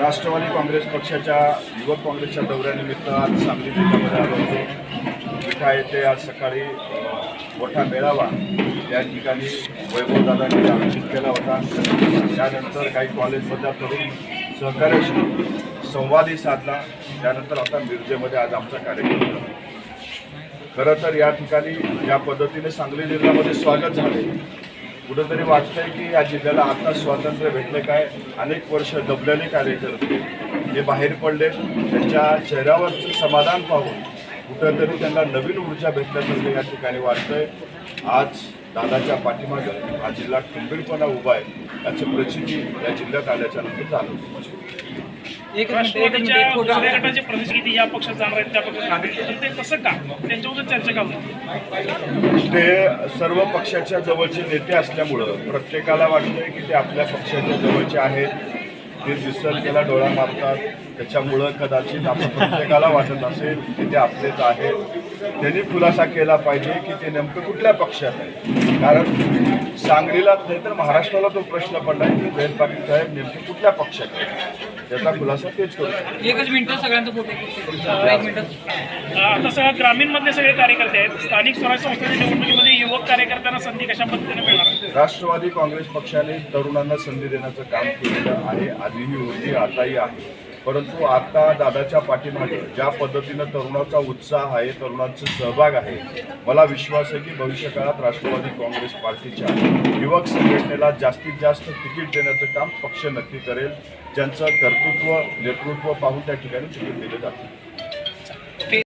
राष्ट्रवादी काँग्रेस पक्षाच्या युवक काँग्रेसच्या दौऱ्यानिमित्त आज सांगली जिल्ह्यामध्ये आलो होतो. विठा येथे आज सकाळी मोठा मेळावा. या ठिकाणी वैभवदादांनी आयोजित केला होता. त्यानंतर काही कॉलेजमधल्या तरुण सहकार्याशी संवादही साधला. त्यानंतर आता मिरजेमध्ये आज आमचा कार्यक्रम झाला. खरं तर या ठिकाणी या पद्धतीने सांगली जिल्ह्यामध्ये स्वागत झाले. कुठंतरी वाटतंय की या जिल्ह्याला आता स्वातंत्र्य भेटलं काय? अनेक वर्ष दबलेले कार्यकर्ते जे बाहेर पडले त्यांच्या चेहऱ्यावरचं समाधान पाहून कुठंतरी त्यांना नवीन ऊर्जा भेटल्यासारखं या ठिकाणी वाटतंय. आज दादाच्या पाठीमागं हा जिल्हा खंबीरपणा उभा आहे. याची प्रचिती या जिल्ह्यात आल्याच्यानंतर झालं. दुसऱ्या गटाचे प्रदेश किती या पक्षात जाणार आहेत त्या पक्षात जाणार आहेत. तर ते कसं का? त्यांच्यावर चर्चा का होती ते सर्व पक्षाच्या जवळचे नेते असल्यामुळं प्रत्येकाला वाटतंय की ते आपल्या पक्षाच्या जवळचे आहेत. ते दिसल त्याला डोळा मारतात. त्याच्यामुळं कदाचित आपण प्रत्येकाला वाटत असेल की ते आपलेच आहेत. त्यांनी खुलासा केला पाहिजे की ते नेमकं कुठल्या पक्षात आहे कारण सांगलीलाच नाही तर महाराष्ट्राला तो प्रश्न पडला की जयंत पाटील साहेब नेमके कुठल्या पक्षात आहेत? त्याचा खुलासा तेच करू. एकच मिनिट सगळ्यांचा फोटो एक मिनिट. आता सगळं ग्रामीण मधले सगळे कार्यकर्ते आहेत. स्थानिक स्वराज्य संस्थेच्या निवडणुकीमध्ये युवक कार्यकर्त्यांना संधी कशा पद्धतीने मिळणार? राष्ट्रवादी काँग्रेस पक्षाने तरुणांना संधी देण्याचं काम केलेलं आहे. आधीही होती आताही आहे. परंतु आता दादाच्या पाठीमागे ज्या पद्धतीनं तरुणाचा उत्साह आहे तरुणांचा सहभाग आहे मला विश्वास आहे की भविष्य काळात राष्ट्रवादी काँग्रेस पार्टीच्या युवक संघटनेला जास्तीत जास्त तिकीट देण्याचं काम पक्ष नक्की करेल ज्यांचं कर्तृत्व नेतृत्व पाहून त्या ठिकाणी तिकीट दिले जाते